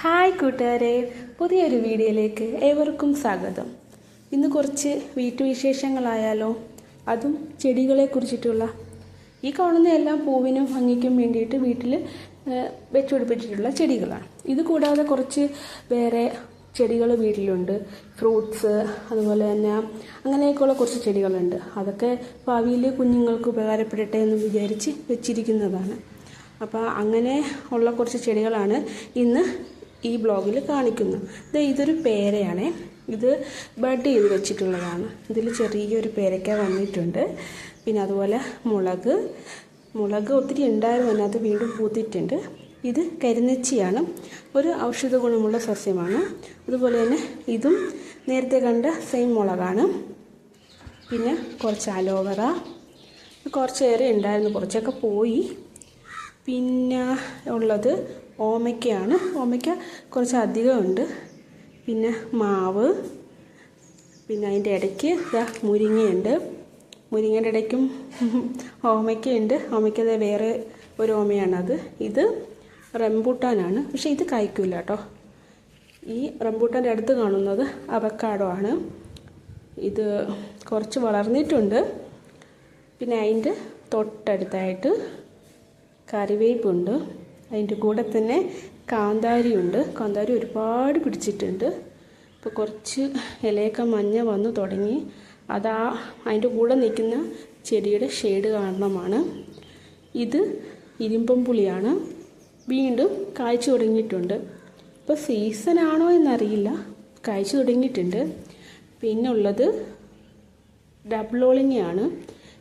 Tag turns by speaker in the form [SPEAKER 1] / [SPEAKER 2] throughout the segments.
[SPEAKER 1] Hi കൂട്ടുകാരെ പുതിയൊരു വീഡിയോയിലേക്ക് ഏവർക്കും സ്വാഗതം. ഇന്ന് കുറച്ച് വീട്ടുവിശേഷങ്ങളായാലോ അതും ചെടികളെ കുറിച്ചിട്ടുള്ള. ഈ കാണുന്ന എല്ലാം പൂവിനും ഭംഗിക്കും വേണ്ടിയിട്ട് വീട്ടിൽ വെച്ചുപിടിപ്പിച്ചിട്ടുള്ള ചെടികളാണ്. ഇത് കൂടാതെ കുറച്ച് വേറെ ചെടികൾ വീട്ടിലുണ്ട്. ഫ്രൂട്ട്സ് അതുപോലെ തന്നെ അങ്ങനെയൊക്കെയുള്ള കുറച്ച് ചെടികളുണ്ട്. അതൊക്കെ ഭാവിയിൽ കുഞ്ഞുങ്ങൾക്ക് ഉപകാരപ്പെടട്ടെ എന്ന് വിചാരിച്ച് വെച്ചിരിക്കുന്നതാണ്. അപ്പോൾ അങ്ങനെ ഉള്ള കുറച്ച് ചെടികളാണ് ഇന്ന് ഈ ബ്ലോഗിൽ കാണിക്കുന്നു. ഇത് ഇതൊരു പേരയാണ്. ഇത് ബഡ് ചെയ്ത് വെച്ചിട്ടുള്ളതാണ്. ഇതിൽ ചെറിയൊരു പേരയ്ക്ക വന്നിട്ടുണ്ട്. പിന്നെ അതുപോലെ മുളക്. മുളക് ഒത്തിരി ഉണ്ടായിരുന്നു. അതിനകത്ത് വീണ്ടും പൂത്തിട്ടുണ്ട്. ഇത് കരിനെച്ചിയാണ്. ഒരു ഔഷധ ഗുണമുള്ള സസ്യമാണ്. അതുപോലെ തന്നെ ഇതും നേരത്തെ കണ്ട സെയിം മുളകാണ്. പിന്നെ കുറച്ച് അലോവറ. കുറച്ചേറെ ഉണ്ടായിരുന്നു. കുറച്ചൊക്കെ പോയി. പിന്നെ ഉള്ളത് ഓമയ്ക്കയാണ്. ഓമയ്ക്ക കുറച്ച് അധികമുണ്ട് പിന്നെ മാവ് പിന്നെ അതിന്റെ ഇടയ്ക്ക് ഇതാ മുരിങ്ങയുണ്ട്. മുരിങ്ങയുടെ ഇടയ്ക്കും ഓമയ്ക്കയുണ്ട്. ഓമയ്ക്കത് വേറെ ഒരു ഓമയാണത്. ഇത് റംബൂട്ടാനാണ്. പക്ഷേ ഇത് കായ്ക്കില്ല കേട്ടോ. ഈ റംബൂട്ടാന്റെ അടുത്ത് കാണുന്നത് അവക്കാടോ ആണ്. ഇത് കുറച്ച് വളർന്നിട്ടുണ്ട്. പിന്നെ അതിന്റെ തൊട്ടടുത്തായിട്ട് കറിവേപ്പുണ്ട്. അതിന്റെ കൂടെ തന്നെ കാന്താരി ഉണ്ട് കാന്താരി ഒരുപാട് പിടിച്ചിട്ടുണ്ട്. ഇപ്പോൾ കുറച്ച് ഇലയൊക്കെ മഞ്ഞ വന്നു തുടങ്ങി. അതാ അതിന്റെ കൂടെ നിൽക്കുന്ന ചെടിയുടെ ഷെയ്ഡ് കാരണമാണ്. ഇത് ഇരുമ്പം പുളിയാണ്. വീണ്ടും കായ്ച്ചു തുടങ്ങിയിട്ടുണ്ട്. ഇപ്പോൾ സീസൺ ആണോ എന്നറിയില്ല. കായ്ച്ചു തുടങ്ങിയിട്ടുണ്ട്. പിന്നെ ഉള്ളത് ഡബിളോളിങ്ങയാണ്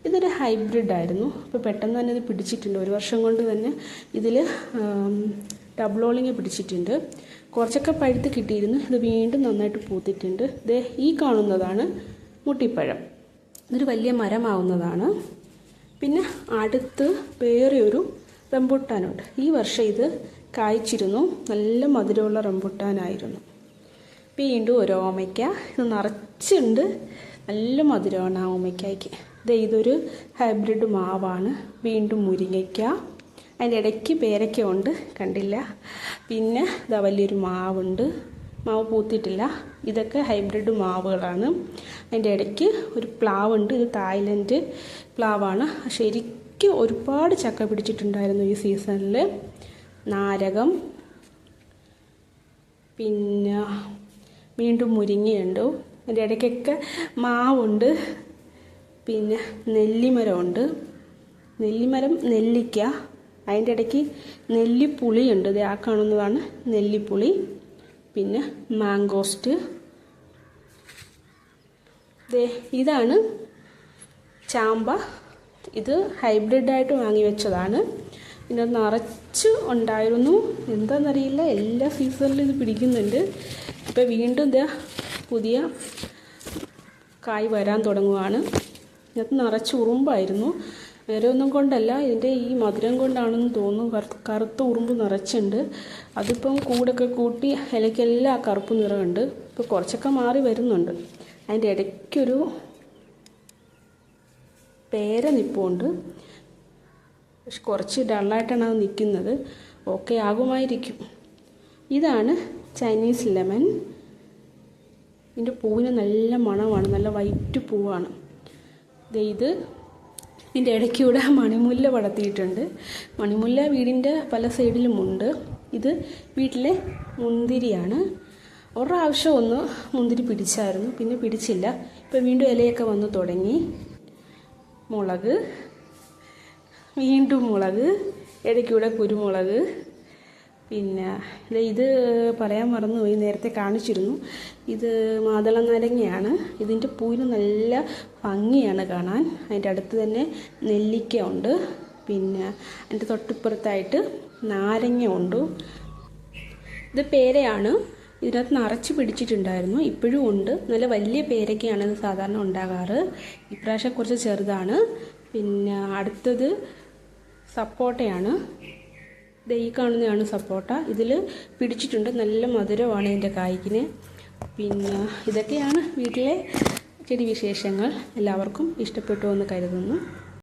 [SPEAKER 1] ഇതൊരു ഹൈബ്രിഡ് ആയിരുന്നു. അപ്പോൾ പെട്ടെന്ന് തന്നെ ഇത് പിടിച്ചിട്ടുണ്ട്. ഒരു വർഷം കൊണ്ട് തന്നെ ഇതിൽ ഡബിളോളിങ് പിടിച്ചിട്ടുണ്ട്. കുറച്ചൊക്കെ പഴുത്ത് കിട്ടിയിരുന്നു. ഇത് വീണ്ടും നന്നായിട്ട് പൂത്തിട്ടുണ്ട്. ഇത് ഈ കാണുന്നതാണ് മുട്ടിപ്പഴം. ഇതൊരു വലിയ മരമാവുന്നതാണ്. പിന്നെ അടുത്ത് വേറെ ഒരു റംബുട്ടാനുണ്ട്. ഈ വർഷം ഇത് കായ്ച്ചിരുന്നു. നല്ല മധുരമുള്ള റംബുട്ടാനായിരുന്നു. വീണ്ടും ഒരു ഓമയ്ക്ക. ഇത് നിറച്ചുണ്ട്. നല്ല മധുരമാണ് ആ ഓമയ്ക്കായ്ക്ക്. ഇതൊരു ഹൈബ്രിഡ് മാവാണ്. വീണ്ടും മുരിങ്ങയ്ക്ക. അതിന്റെ ഇടയ്ക്ക് പേരയ്ക്ക ഉണ്ട് കണ്ടില്ല. പിന്നെ ഇതാ വലിയൊരു മാവുണ്ട്. മാവ് പൂത്തിട്ടില്ല. ഇതൊക്കെ ഹൈബ്രിഡ് മാവുകളാണ്. അതിന്റെ ഇടയ്ക്ക് ഒരു പ്ലാവ് ഉണ്ട് ഇത് തായ്ലൻഡ് പ്ലാവാണ്. ശരിക്കും ഒരുപാട് ചക്ക പിടിച്ചിട്ടുണ്ടായിരുന്നു ഈ സീസണിൽ നാരകം. പിന്നെ വീണ്ടും മുരിങ്ങയുണ്ട്. അതിന്റെ ഇടയ്ക്കൊക്കെ മാവുണ്ട്. പിന്നെ നെല്ലിമരമുണ്ട്. നെല്ലിമരം നെല്ലിക്ക. അതിന്റെ ഇടയ്ക്ക് നെല്ലിപ്പുളിയുണ്ട്. ഇത് ആ കാണുന്നതാണ് നെല്ലിപ്പുളി. പിന്നെ മാങ്കോസ്റ്റ്. ഇതാണ് ചാമ്പ. ഇത് ഹൈബ്രിഡ് ആയിട്ട് വാങ്ങി വെച്ചതാണ്. പിന്നെ നിറച്ച് ഉണ്ടായിരുന്നു. എന്താണെന്നറിയില്ല എല്ലാ സീസണിലും ഇത് പിടിക്കുന്നുണ്ട്. ഇപ്പോൾ വീണ്ടും ഇതാ പുതിയ കായ് വരാൻ തുടങ്ങുവാണ്. ഇതിനകത്ത് നിറച്ച് ഉറുമ്പായിരുന്നു. വേറെ ഒന്നും കൊണ്ടല്ല ഇതിന്റെ ഈ മധുരം കൊണ്ടാണെന്ന് തോന്നുന്നു. കറുത്ത ഉറുമ്പ് നിറച്ചുണ്ട് അതിപ്പം കൂടൊക്കെ കൂട്ടി ഇലയ്ക്കെല്ലാം ആ കറുപ്പ് നിറമുണ്ട് ഇപ്പോൾ കുറച്ചൊക്കെ മാറി വരുന്നുണ്ട്. അതിന്റെ ഇടയ്ക്കൊരു പേര നിപ്പുണ്ട്. പക്ഷെ കുറച്ച് ഡള്ളായിട്ടാണ് അത് നിൽക്കുന്നത് ഓക്കെ ആകുമായിരിക്കും. ഇതാണ് ചൈനീസ് ലെമൺ. ഇതിന്റെ പൂവിന് നല്ല മണമാണ് നല്ല വൈറ്റ് പൂവാണ്. ഇത് ഇതിന്റെ ഇടയ്ക്കൂടെ മണിമുല്ല വളർത്തിയിട്ടുണ്ട്. മണിമുല്ല വീടിന്റെ പല സൈഡിലുമുണ്ട് ഇത് വീട്ടിലെ മുന്തിരിയാണ്. ഒരാവശ്യം ഒന്ന് മുന്തിരി പിടിച്ചായിരുന്നു. പിന്നെ പിടിച്ചില്ല. ഇപ്പോൾ വീണ്ടും ഇലയൊക്കെ വന്ന് തുടങ്ങി. മുളക്. വീണ്ടും മുളക്. ഇടയ്ക്കൂടെ കുരുമുളക്. പിന്നെ ഇത് പറയാൻ മറന്നുപോയി നേരത്തെ കാണിച്ചിരുന്നു. ഇത് മാതള നാരങ്ങയാണ് ഇതിന്റെ പൂവിന് നല്ല ഭംഗിയാണ് കാണാൻ. അതിന്റെ അടുത്ത് തന്നെ നെല്ലിക്ക ഉണ്ട്. പിന്നെ അതിന്റെ തൊട്ടിപ്പുറത്തായിട്ട് നാരങ്ങ ഉണ്ട്. ഇത് പേരയാണ്. ഇതിനകത്ത് നിറച്ച് പിടിച്ചിട്ടുണ്ടായിരുന്നു. ഇപ്പോഴും ഉണ്ട്. നല്ല വലിയ പേരയ്ക്കാണ് ഇത് സാധാരണ ഉണ്ടാകാറ്. ഇപ്രാവശ്യം കുറച്ച് ചെറുതാണ്. പിന്നെ അടുത്തത് സപ്പോട്ടയാണ്. ഇത് ഈ കാണുന്നതാണ് സപ്പോട്ട. ഇതിൽ പിടിച്ചിട്ടുണ്ട് നല്ല മധുരമാണ് ഇതിന്റെ കായ്ക്കിന്. പിന്നെ ഇതൊക്കെയാണ് വീട്ടിലെ ചെടി വിശേഷങ്ങൾ. എല്ലാവർക്കും ഇഷ്ടപ്പെട്ടു എന്ന് കരുതുന്നു.